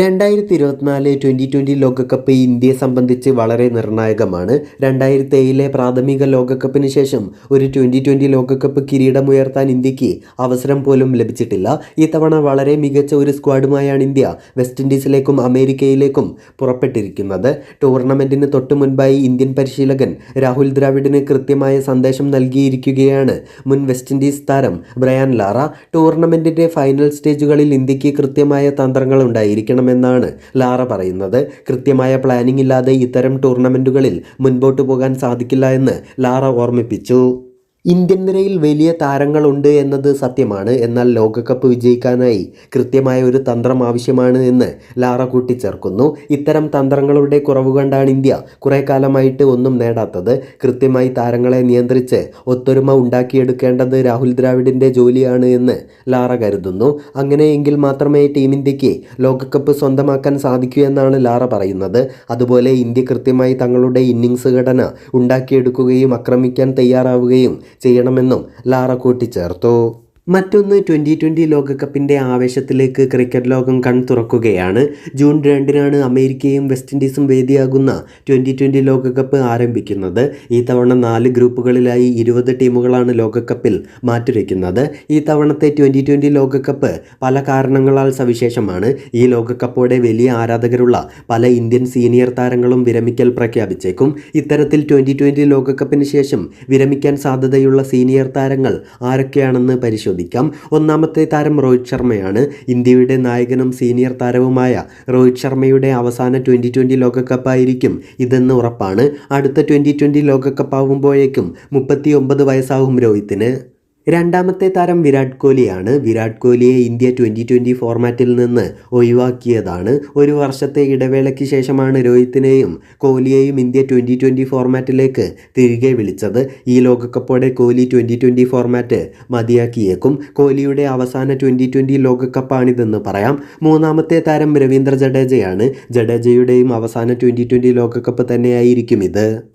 രണ്ടായിരത്തി ഇരുപത്തിനാല് twenty twenty ലോകകപ്പ് ഇന്ത്യയെ സംബന്ധിച്ച് വളരെ നിർണായകമാണ്. രണ്ടായിരത്തി ഏഴിലെ പ്രാഥമിക ലോകകപ്പിന് ശേഷം ഒരു ട്വന്റി ട്വന്റി ലോകകപ്പ് കിരീടമുയർത്താൻ ഇന്ത്യയ്ക്ക് അവസരം പോലും ലഭിച്ചിട്ടില്ല. ഇത്തവണ വളരെ മികച്ച ഒരു സ്ക്വാഡുമായാണ് ഇന്ത്യ വെസ്റ്റ് ഇൻഡീസിലേക്കും അമേരിക്കയിലേക്കും പുറപ്പെട്ടിരിക്കുന്നത്. ടൂർണമെന്റിന് തൊട്ടു മുൻപായി ഇന്ത്യൻ പരിശീലകൻ രാഹുൽ ദ്രാവിഡിന് കൃത്യമായ സന്ദേശം നൽകിയിരിക്കുകയാണ് മുൻ വെസ്റ്റ് ഇൻഡീസ് താരം ബ്രയാൻ ലാറ. ടൂർണമെന്റിന്റെ ഫൈനൽ സ്റ്റേജുകളിൽ ഇന്ത്യയ്ക്ക് കൃത്യമായ തന്ത്രങ്ങൾ ഉണ്ടായിരിക്കണമെന്നാണ് ലാറ പറയുന്നത്. കൃത്യമായ പ്ലാനിംഗ് ഇല്ലാതെ ഇത്തരം ടൂർണമെന്റുകളിൽ മുൻപോട്ട് പോകാൻ സാധിക്കില്ല എന്ന് ലാറ ഓർമ്മിപ്പിച്ചു. ഇന്ത്യൻ നിരയിൽ വലിയ താരങ്ങളുണ്ട് എന്നത് സത്യമാണ്. എന്നാൽ ലോകകപ്പ് വിജയിക്കാനായി കൃത്യമായ ഒരു തന്ത്രം ആവശ്യമാണ് എന്ന് ലാറ കൂട്ടിച്ചേർക്കുന്നു. ഇത്തരം തന്ത്രങ്ങളുടെ കുറവ് കണ്ടാണ് ഇന്ത്യ കുറേ കാലമായിട്ട് ഒന്നും നേടാത്തത്. കൃത്യമായി താരങ്ങളെ നിയന്ത്രിച്ച് ഒത്തൊരുമ ഉണ്ടാക്കിയെടുക്കേണ്ടത് രാഹുൽ ദ്രാവിഡിന്റെ ജോലിയാണ് എന്ന് ലാറ കരുതുന്നു. അങ്ങനെയെങ്കിൽ മാത്രമേ ടീം ഇന്ത്യയ്ക്ക് ലോകകപ്പ് സ്വന്തമാക്കാൻ സാധിക്കൂ എന്നാണ് ലാറ പറയുന്നത്. അതുപോലെ ഇന്ത്യ കൃത്യമായി തങ്ങളുടെ ഇന്നിങ്സ് ഘടന ഉണ്ടാക്കിയെടുക്കുകയും ആക്രമിക്കാൻ തയ്യാറാവുകയും ചെയ്യണമെന്നും ലാറ കൂട്ടിച്ചേർത്തു. മറ്റൊന്ന് ട്വന്റി ട്വന്റി ലോകകപ്പിന്റെ ആവേശത്തിലേക്ക് ക്രിക്കറ്റ് ലോകം കൺ തുറക്കുകയാണ്. ജൂൺ രണ്ടിനാണ് അമേരിക്കയും വെസ്റ്റ് ഇൻഡീസും വേദിയാകുന്ന ട്വന്റി ട്വന്റി ലോകകപ്പ് ആരംഭിക്കുന്നത്. ഈ തവണ നാല് ഗ്രൂപ്പുകളിലായി ഇരുപത് ടീമുകളാണ് ലോകകപ്പിൽ മാറ്റുരയ്ക്കുന്നത്. ഈ തവണത്തെ ട്വന്റി ട്വന്റി ലോകകപ്പ് പല കാരണങ്ങളാൽ സവിശേഷമാണ്. ഈ ലോകകപ്പോടെ വലിയ ആരാധകരുള്ള പല ഇന്ത്യൻ സീനിയർ താരങ്ങളും വിരമിക്കൽ പ്രഖ്യാപിച്ചേക്കും. ഇത്തരത്തിൽ ട്വന്റി ട്വന്റി ലോകകപ്പിന് ശേഷം വിരമിക്കാൻ സാധ്യതയുള്ള സീനിയർ താരങ്ങൾ ആരൊക്കെയാണെന്ന് പരിശോധിക്കാം ഒന്നാമത്തെ താരം രോഹിത് ശർമ്മയാണ്. ഇന്ത്യയുടെ നായകനും സീനിയർ താരവുമായ രോഹിത് ശർമ്മയുടെ അവസാന ട്വന്റി ട്വന്റി ലോകകപ്പായിരിക്കും. ഇതെന്ന് ഉറപ്പാണ്. അടുത്ത ട്വന്റി ട്വന്റി ലോകകപ്പ് ആവുമ്പോഴേക്കും മുപ്പത്തി ഒമ്പത് വയസ്സാവും രോഹിത്തിന്. രണ്ടാമത്തെ താരം വിരാട് കോഹ്ലിയാണ്. വിരാട് കോഹ്ലിയെ ഇന്ത്യ ട്വന്റി ട്വന്റി ഫോർമാറ്റിൽ നിന്ന് ഒഴിവാക്കിയതാണ്. ഒരു വർഷത്തെ ഇടവേളയ്ക്ക് ശേഷമാണ് രോഹിത്തിനെയും കോഹ്ലിയെയും ഇന്ത്യ ട്വന്റി ട്വന്റി ഫോർമാറ്റിലേക്ക് തിരികെ വിളിച്ചത്. ഈ ലോകകപ്പോടെ കോഹ്ലി ട്വന്റി ട്വന്റി ഫോർമാറ്റ് മതിയാക്കിയേക്കും. കോഹ്ലിയുടെ അവസാന ട്വന്റി ട്വന്റി ലോകകപ്പാണിതെന്ന് പറയാം. മൂന്നാമത്തെ താരം രവീന്ദ്ര ജഡേജയാണ്. ജഡേജയുടെയും അവസാന ട്വന്റി ട്വന്റി ലോകകപ്പ് തന്നെയായിരിക്കും ഇത്.